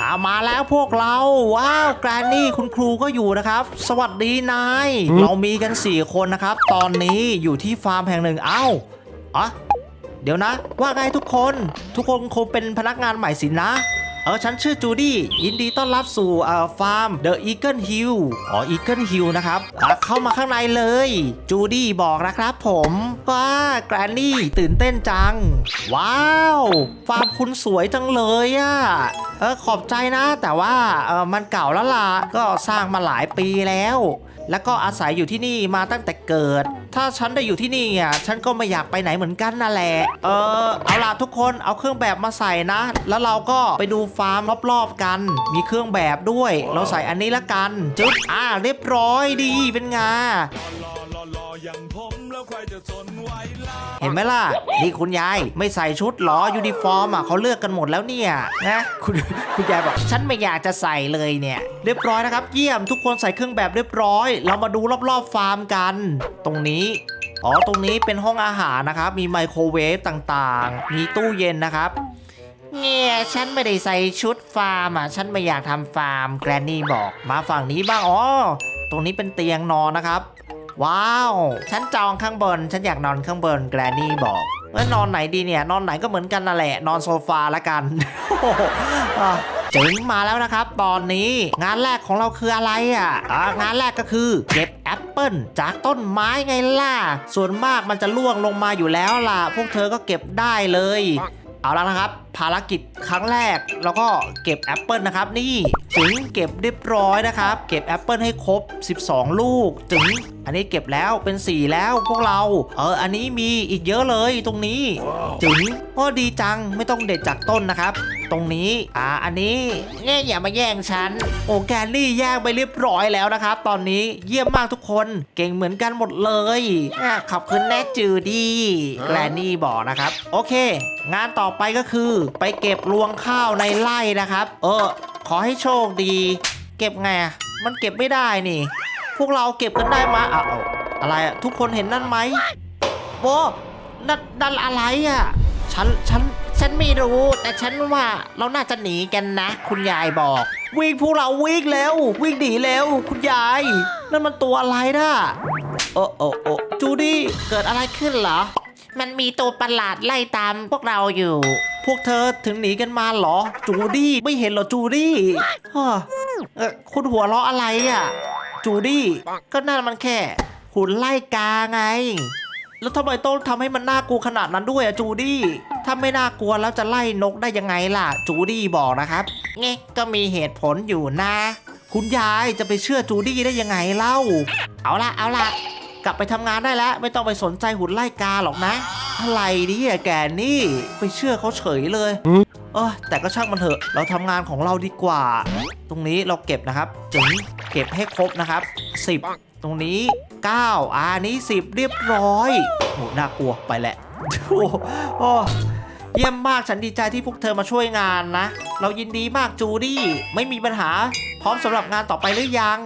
อามาแล้วพวกเรา ว้าวแกรนนี่คุณครูก็อยู่นะครับ สวัสดีนาย เรามีกัน 4 คนนะครับ ตอนนี้อยู่ที่ฟาร์มแห่งหนึ่งเอ้าอ๋อเดี๋ยวนะ ว่าไงทุกคน ทุกคนคงเป็นพนักงานใหม่สินะ เออฉันชื่อจูดี้ยินดีต้อนรับสู่เอ่อฟาร์ม The Eagle Hill อ๋อ Eagle Hill นะครับอะเข้ามาข้างในเลย จูดี้บอกนะครับผมว่าแกรนนี่ตื่นเต้นจัง ว้าวฟาร์มคุณสวยจังเลยอะ่ะเออขอบใจนะ แต่ว่าเออมันเก่าแล้วล่ะก็สร้างมาหลายปีแล้ว แล้วก็อาศัยอยู่ที่นี่มาตั้งแต่เกิด ถ้าฉันได้อยู่ที่นี่อะฉันก็ไม่อยากไปไหนเหมือนกันนั่นแหละ เออ เอาล่ะทุกคนเอาเครื่องแบบมาใส่นะ แล้วเราก็ไปดูฟาร์มรอบๆกัน มีเครื่องแบบด้วย เราใส่อันนี้ละกัน จุ๊บ อ่า เรียบร้อยดี เป็นไง ออย่างผมแล้วใครจะทนไหวล่ะเห็นไหมล่ะ นี่คุณยายไม่ใส่ชุดหรอยูนิฟอร์มอะเขาเลือกกันหมดแล้วเนี่ยนะคุณคุณยายบอกฉันไม่อยากจะใส่เลยเนี่ยเรียบร้อยนะครับ เยี่ยมทุกคนใส่เครื่องแบบเรียบร้อย เรามาดูรอบๆฟาร์มกัน ตรงนี้อ๋อตรงนี้เป็นห้องอาหารนะครับ มีไมโครเวฟต่างๆ มีตู้เย็นนะครับเนี่ยฉันไม่ได้ใส่ชุดฟาร์มอะ ฉันไม่อยากทำฟาร์มแกรนนี่บอกมาฝั่งนี้บ้างอ๋อตรงนี้เป็นเตียงนอนนะครับ ว้าว ฉันจองข้างบน ฉันอยากนอนข้างบนแกรนนี่บอกว่านอนไหนดีเนี่ย นอนไหนก็เหมือนกันนั่นแหละ นอนโซฟาละกันอะเจ๋งมาแล้วนะครับ ตอนนี้งานแรกของเราคืออะไรอะอ่างานแรกก็คือเก็บแอปเปิลจากต้นไม้ไงล่ะ ส่วนมากมันจะล่วงลงมาอยู่แล้วล่ะ พวกเธอก็เก็บได้เลย เอาแล้วนะครับ ภารกิจครั้งแรกเราก็เก็บแอปเปิลนะครับ นี่ถึงเก็บเรียบร้อยนะครับ เก็บแอปเปิลให้ครบ 12 ลูกถึงอันนี้เก็บแล้วเป็น 4 แล้วพวกเรา เออ อันนี้มีอีกเยอะเลยตรงนี้ ถึงก็ดีจังไม่ต้องเด็ดจากต้นนะครับ ตรงนี้ อ่า อันนี้เนี่อย่ามาแย่งฉัน โอแกนลี่แย่งไปเรียบร้อยแล้วนะครับ ตอนนี้เยี่ยมมากทุกคน เก่งเหมือนกันหมดเลยอะขอบคุณแน่จือดี แกรนนี่บอกนะครับ โอเค งานต่อไปก็คือไปเก็บรวงข้าวในไร่นะครับ เออ ขอให้โชคดี เก็บไงอะมันเก็บไม่ได้นี่ พวกเราเก็บกันได้มาอ้าวอะไรอะทุกคนเห็นนั่นไหมโบนั่นนั่นอะไรอะฉันฉันฉันไม่รู้ แต่ฉันว่าเราน่าจะหนีกันนะ คุณยายบอก วิ่งพวกเราวิ่งเร็ววิ่งหนีเร็วคุณยาย นั่นมันตัวอะไรน่ะโอ้โอ้โอ้จูดี้เกิดอะไรขึ้นเหรอ มันมีตัวประหลาดไล่ตามพวกเราอยู่ พวกเธอถึงหนีกันมาเหรอ จูดี้ไม่เห็นเหรอจูดี้ฮะเออคุณหัวเราะอะไรอะ จูดี้ก็นั่นมันแค่หุ่นไล่กาไง แล้วทำไมต้องทำให้มันน่ากลัวขนาดนั้นด้วยอะจูดี้ถ้าไม่น่ากลัวแล้วจะไล่นกได้ยังไงล่ะ จูดี้บอกนะครับเงี้ก็มีเหตุผลอยู่นะ คุณยายจะไปเชื่อจูดี้ได้ยังไงเล่า เอาละเอาละ กลับไปทำงานได้แล้ว ไม่ต้องไปสนใจหุ่นไล่กาหรอกนะ อะไรนี่แกนี่ไปเชื่อเขาเฉยเลยเออแต่ก็ช่างมันเถอะ เราทำงานของเราดีกว่า ตรงนี้เราเก็บนะครับจึงเก็บให้ครบนะครับ 10 ตรงนี้ 9อ่านี้ 10 เรียบร้อยโหน่ากลัวไปแหละโอ้เยี่ยมมากฉันดีใจที่พวกเธอมาช่วยงานนะ เรายินดีมากจูดี้ ไม่มีปัญหา พร้อมสำหรับงานต่อไปหรือยัง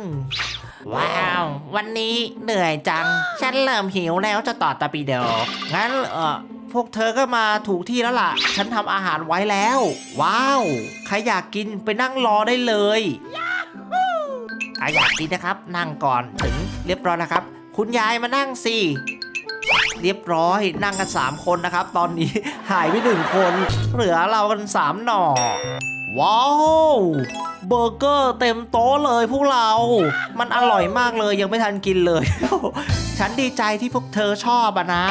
ว้าว วันนี้เหนื่อยจัง ฉันเริ่มหิวแล้วจะต่อตาปีเดียวงั้นเออพวกเธอก็มาถูกที่แล้วล่ะ ฉันทำอาหารไว้แล้ว ว้าว ใครอยากกินไปนั่งรอได้เลยอะอยากกินนะครับ นั่งก่อนถึงเรียบร้อยนะครับ คุณยายมานั่งสิเรียบร้อยนั่งกัน 3 คนนะครับ ตอนนี้หายไปหนึ่งคน เหลือเรากัน 3 หน่อ ว้าวเบอร์เกอร์เต็มโต๊ะเลยพวกเรา มันอร่อยมากเลยยังไม่ทันกินเลย ฉันดีใจที่พวกเธอชอบอะนะ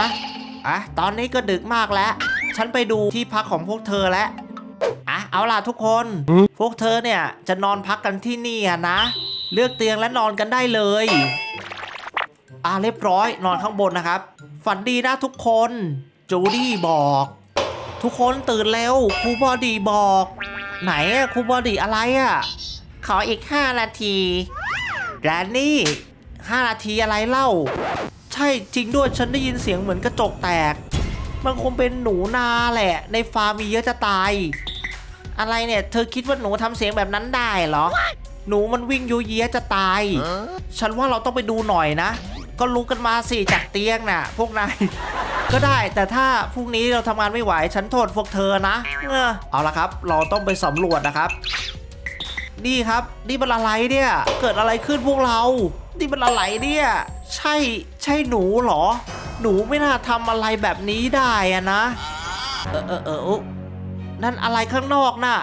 อะตอนนี้ก็ดึกมากแล้ว ฉันไปดูที่พักของพวกเธอแล้วอะเอาล่ะทุกคน พวกเธอเนี่ยจะนอนพักกันที่นี่อะนะ เลือกเตียงและนอนกันได้เลยอะเรียบร้อยนอนข้างบนนะครับ ฝันดีนะทุกคน จูดี้บอก ทุกคนตื่นเร็วครูบอดีบอก ไหนอะครูบอดีอะไรอะขออีก 5 นาทีแรนนี่5นาทีอะไรเล่า ใช่จริงด้วยฉันได้ยินเสียงเหมือนกระจกแตก มันคงเป็นหนูนาแหละ ในฟาร์มมีเยอะจะตาย อะไรเนี่ย เธอคิดว่าหนูทำเสียงแบบนั้นได้เหรอ หนูมันวิ่งยูเยียจะตาย ฉันว่าเราต้องไปดูหน่อยนะ ก็ลุกกันมาสิจากเตียงน่ะ พวกนาย ก็ได้ แต่ถ้าพรุ่งนี้เราทำงานไม่ไหวฉันโทษพวกเธอนะเออเอาละครับ เราต้องไปสำรวจนะครับนี่ครับ นี่มันอะไรเนี่ย เกิดอะไรขึ้นพวกเรา นี่มันอะไรเนี่ย ใช่ใช่หนูเหรอ หนูไม่น่าทำอะไรแบบนี้ได้อะนะ เออเออเออนั่นอะไรข้างนอกน่ะ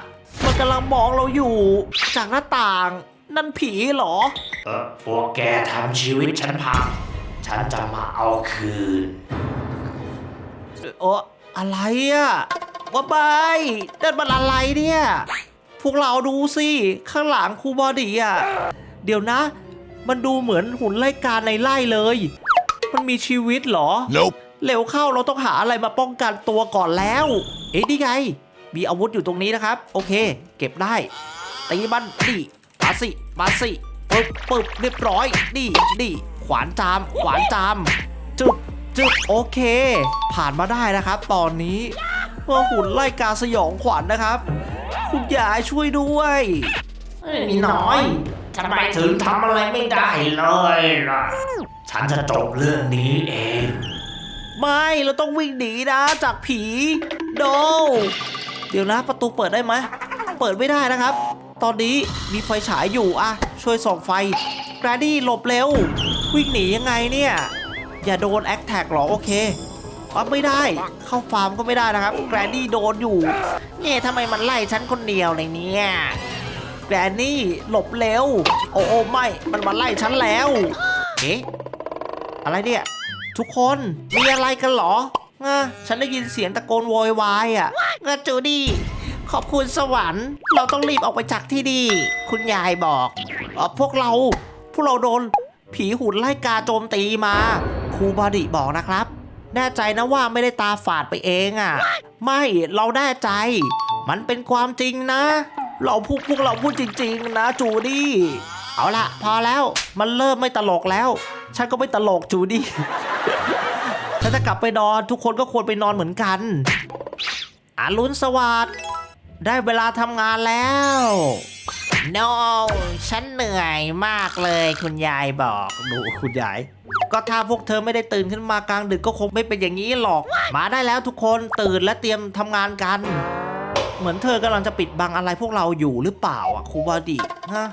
มันกำลังมองเราอยู่ จากหน้าต่าง นั่นผีเหรอ เออพวกแกทำชีวิตฉันพัง ฉันจะมาเอาคืน เอออะไรอะว่าบายนั่นมันอะไรเนี่ย พวกเราดูสิ ข้างหลังครูบอดี้อะเดี๋ยวนะ มันดูเหมือนหุ่นไล่การในไล่เลย มันมีชีวิตเหรอ Nope เร็วเข้าเราต้องหาอะไรมาป้องกันตัวก่อนแล้ว เอ๊ะนี่ไง มีอาวุธอยู่ตรงนี้นะครับ โอเค เก็บได้ ตีมันนี่มาสิ มาสิปึ๊บปึ๊บเรียบร้อยนี่นี่ขวานจาม ขวานจาม จึบ จึบโอเค ผ่านมาได้นะครับ ตอนนี้เมื่อหุ่นไล่กาสยองขวัญนะครับ คุณยายช่วยด้วยมีน้อยทำไมถึงทำอะไรไม่ได้เลยล่ะ ฉันจะจบเรื่องนี้เอง ไม่เราต้องวิ่งหนีนะจากผี โด เดี๋ยวนะประตูเปิดได้ไหม เปิดไม่ได้นะครับ ตอนนี้มีไฟฉายอยู่อะช่วยส่องไฟแกรดี้หลบเร็ว วิ่งหนียังไงเนี่ย อย่าโดนแอคแท็กหรอ โอเคอ๋อไม่ได้เข้าฟาร์มก็ไม่ได้นะครับ แกรนดี้โดนอยู่เนี่ยทำไมมันไล่ฉันคนเดียวเลยเนี่ยแกรนี่หลบเร็ว โอ้โอ้ไม่มันมาไล่ฉันแล้วเอ๊ะอะไรเนี่ย ทุกคนมีอะไรกันหรออะฉันได้ยินเสียงตะโกนโวยวายอะอะจูดี้ขอบคุณสวรรค์ เราต้องรีบออกไปจากที่นี่คุณยายบอกออพวกเรา พวกเราโดน ผีหุ่นไล่กาโจมตีมา ครูบอดิบอกนะครับ แน่ใจนะว่าไม่ได้ตาฝาดไปเองอะ ไม่เราแน่ใจ มันเป็นความจริงนะ เราพูดพวกเราพูดจริง ๆ นะจูดี้เอาละพอแล้วมันเริ่มไม่ตลกแล้ว ฉันก็ไม่ตลกจูดี้ถ้าจะกลับไปนอนทุกคนก็ควรไปนอนเหมือนกันอารุณสวัสดิ์ได้เวลาทำงานแล้ว no ฉันเหนื่อยมากเลยคุณยายบอกดูคุณยาย ก็ถ้าพวกเธอไม่ได้ตื่นขึ้นมากลางดึกก็คงไม่เป็นอย่างนี้หรอก มาได้แล้วทุกคนตื่นและเตรียมทำงานกัน เหมือนเธอกำลังจะปิดบังอะไรพวกเราอยู่หรือเปล่าอะครูบอดีฮะ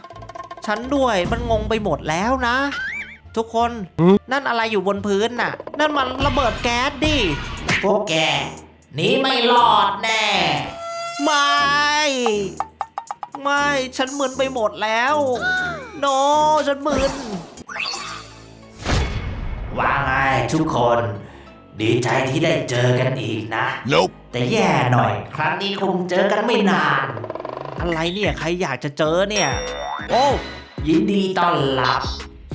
ฉันด้วยมันงงไปหมดแล้วนะ ทุกคนนั่นอะไรอยู่บนพื้นน่ะ นั่นมันระเบิดแก๊สดิพวกแกหนีไม่รอดแน่ไม่ ไม่ ฉันมึนไปหมดแล้วโนฉันมึน ว่าไงทุกคน ดีใจที่ได้เจอกันอีกนะ Nope แต่แย่หน่อย ครั้งนี้คงเจอกันไม่นาน อะไรเนี่ยใครอยากจะเจอเนี่ย โอ้ ยินดีต้อนรับ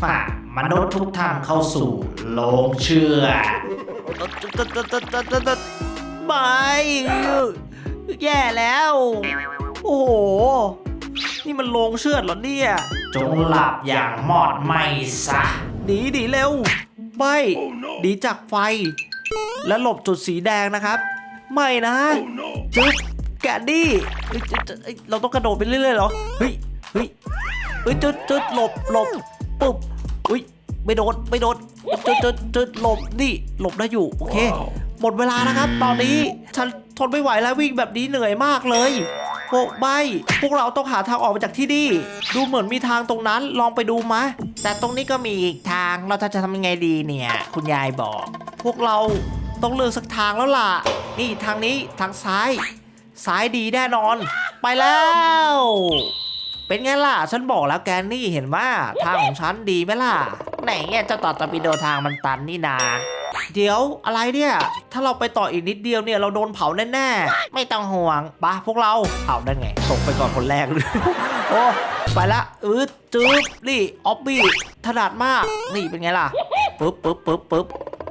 ฝากมนุษย์ทุกท่านเข้าสู่โลงเชื่อ ไม่แย่แล้ว โอ้โห นี่มันโลงเชือดเหรอเนี่ย จงหลับอย่างมอดไหมซะ หนีหนีเร็วไม่หนีจากไฟ แล้วหลบจุดสีแดงนะครับ ไม่นะจึ๊บแกดดี้เอ้ยจะจะเอ้ยเราต้องกระโดดไปเรื่อยๆเหรอ เฮ้ย เฮ้ย เฮ้ยจุดจุดหลบหลบปุ๊บอุ้ย ไม่โดน ไม่โดนจุดจุดจุดหลบ นี่ หลบได้อยู่ โอเค หมดเวลานะครับ ตอนนี้ ฉันทนไม่ไหวแล้ววิ่งแบบนี้เหนื่อยมากเลย โอ้ไม่พวกเราต้องหาทางออกมาจากที่นี่ ดูเหมือนมีทางตรงนั้นลองไปดูมะ แต่ตรงนี้ก็มีอีกทางเราจะทำยังไงดีเนี่ย คุณยายบอก พวกเราต้องเลือกสักทางแล้วล่ะ นี่ทางนี้ทางซ้าย ซ้ายดีแน่นอน ไปแล้ว เป็นไงล่ะ ฉันบอกแล้วแกนี่เห็นว่าทางของฉันดีไหมล่ะ ไหนเนี่ยเจ้าต่อตะปิโดทางมันตันนี่นา เดี๋ยวอะไรเนี่ย ถ้าเราไปต่ออีกนิดเดียวเนี่ยเราโดนเผาแน่ๆ ไม่ต้องห่วงปะพวกเราเผาได้ไงตกไปก่อนคนแรกโอ้ไปละอืดจืบนี่ออบบี้ถนัดมากนี่เป็นไงล่ะปึ๊บปึ๊บปึ๊บปึ๊บ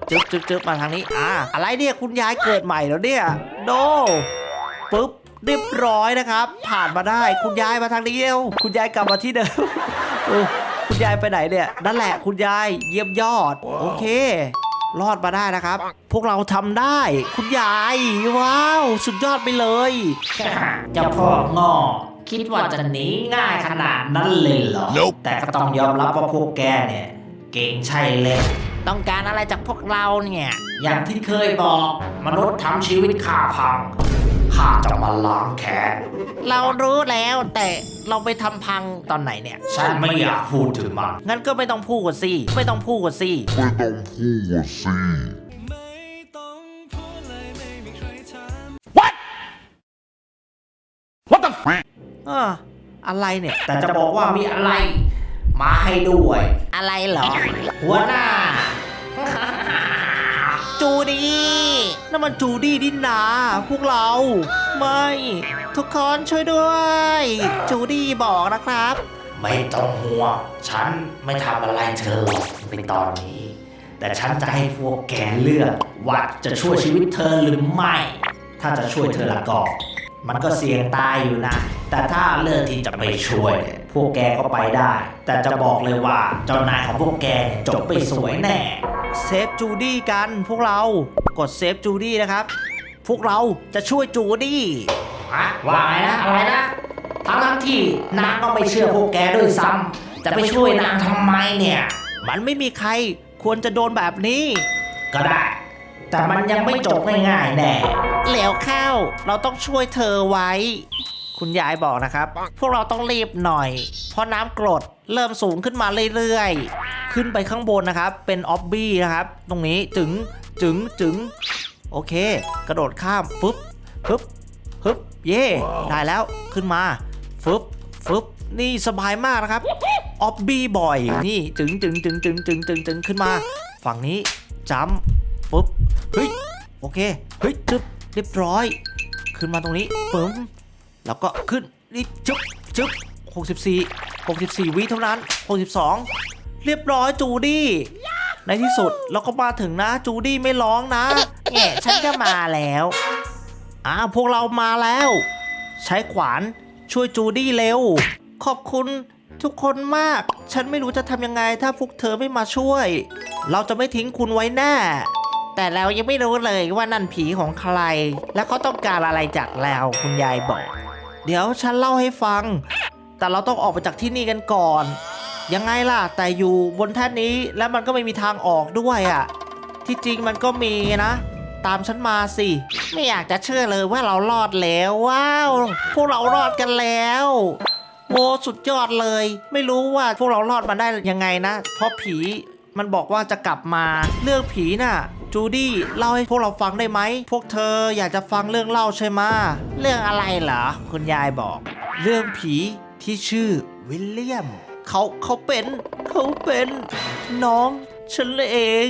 จึ๊บจึ๊บจึ๊บมาทางนี้อ่าอะไรเนี่ยคุณยายเกิดใหม่แล้วเนี่ยโดปึ๊บเรียบร้อยนะครับ ผ่านมาได้คุณยายมาทางนี้เร็วคุณยายกลับมาที่เดิมเออคุณยายไปไหนเนี่ย นั่นแหละคุณยายเยี่ยมยอด โอเค รอดมาได้นะครับ พวกเราทำได้ คุณยาย ว้าว สุดยอดไปเลยเจ้าพ่องอคิดว่าจะหนีง่ายขนาดนั้นเลยเหรอ Nope แต่ก็ต้องยอมรับว่าพวกแกเนี่ย เก่งใช่เลย ต้องการอะไรจากพวกเราเนี่ย อย่างที่เคยบอก มนุษย์ทำชีวิตข้าพัง ข้าจะมาล้างแค้น เรารู้แล้วแต่เราไปทำพังตอนไหนเนี่ย ฉันไม่อยากพูดถึงมัน งั้นก็ไม่ต้องพูดสิ ไม่ต้องพูดสิ ไม่ต้องพูดสิเอออะไรเนี่ย แต่จะบอกว่ามีอะไร มาให้ด้วย อะไรเหรอ หัวหน้า จูดี้ นั่นมันจูดี้ดินนาพวกเรา ไม่ ทุกคนช่วยด้วย จูดี้บอกนะครับ ไม่ต้องห่วงฉันไม่ทำอะไรเธอเป็นตอนนี้ แต่ฉันจะให้พวกแกเลือกว่าจะช่วยชีวิตเธอหรือไม่ ถ้าจะช่วยเธอละก็ มันก็เสี่ยงตายอยู่นะ แต่ถ้าเลือกที่จะไม่ช่วยเนี่ยพวกแกก็ไปได้ แต่จะบอกเลยว่าเจ้านายของพวกแกเนี่ยจบไปสวยแน่ เซฟจูดี้กันพวกเรากดเซฟจูดี้นะครับ พวกเราจะช่วยจูดี้อะว่าไงนะอะไรนะทั้งทั้งๆที่นางก็ไม่เชื่อพวกแกด้วยซ้ำจะไปช่วยนางทำไมเนี่ย มันไม่มีใครควรจะโดนแบบนี้ ก็ได้ แต่มันยังไม่จบง่ายๆแน่เหลวเข้า เราต้องช่วยเธอไว้ คุณยายบอกนะครับ พวกเราต้องรีบหน่อย เพราะน้ำกรดเริ่มสูงขึ้นมาเรื่อยๆ ขึ้นไปข้างบนนะครับ เป็นออบบี้นะครับ ตรงนี้จึงจึงจึงโอเค กระโดดข้ามฟึบฟึบฟึบเย่ได้แล้วขึ้นมาฟึบฟึบนี่สบายมากนะครับออบบี้บ่อย นี่จึงจึงจึงจึงจึงจึงจึงขึ้นมา ฝั่งนี้จัม ฟึบเฮ้ยโอเคเฮ้ยจึ๊บเรียบร้อย ขึ้นมาตรงนี้ปึ้มแล้วก็ขึ้นนี่จึ๊บจึ๊บ64 64 วิเท่านั้น 62 เรียบร้อยจูดี้ ในที่สุดเราก็มาถึงนะ จูดี้ไม่ร้องนะแง่ฉันก็มาแล้วอ่าพวกเรามาแล้ว ใช้ขวานช่วยจูดี้เร็ว ขอบคุณทุกคนมาก ฉันไม่รู้จะทำยังไงถ้าพวกเธอไม่มาช่วย เราจะไม่ทิ้งคุณไว้แน่ แต่เรายังไม่รู้เลยว่านั่นผีของใคร และเขาต้องการอะไรจากเราคุณยายบอก เดี๋ยวฉันเล่าให้ฟัง แต่เราต้องออกไปจากที่นี่กันก่อน ยังไงล่ะ แต่อยู่บนแท่นนี้แล้วมันก็ไม่มีทางออกด้วยอะ่ะ ที่จริงมันก็มีนะ ตามฉันมาสิ ไม่อยากจะเชื่อเลยว่าเรารอดแล้วว้าว พวกเรารอดกันแล้วโอ้สุดยอดเลย ไม่รู้ว่าพวกเรารอดมาได้ยังไงนะ เพราะผี มันบอกว่าจะกลับมาเรื่องผีน่ะจูดี้เล่าให้พวกเราฟังได้ไหม พวกเธออยากจะฟังเรื่องเล่าใช่ไหมเรื่องอะไรเหรอคุณยายบอก เรื่องผีที่ชื่อวิลเลียม เขาเขาเป็น เขาเป็น น้องฉันเอง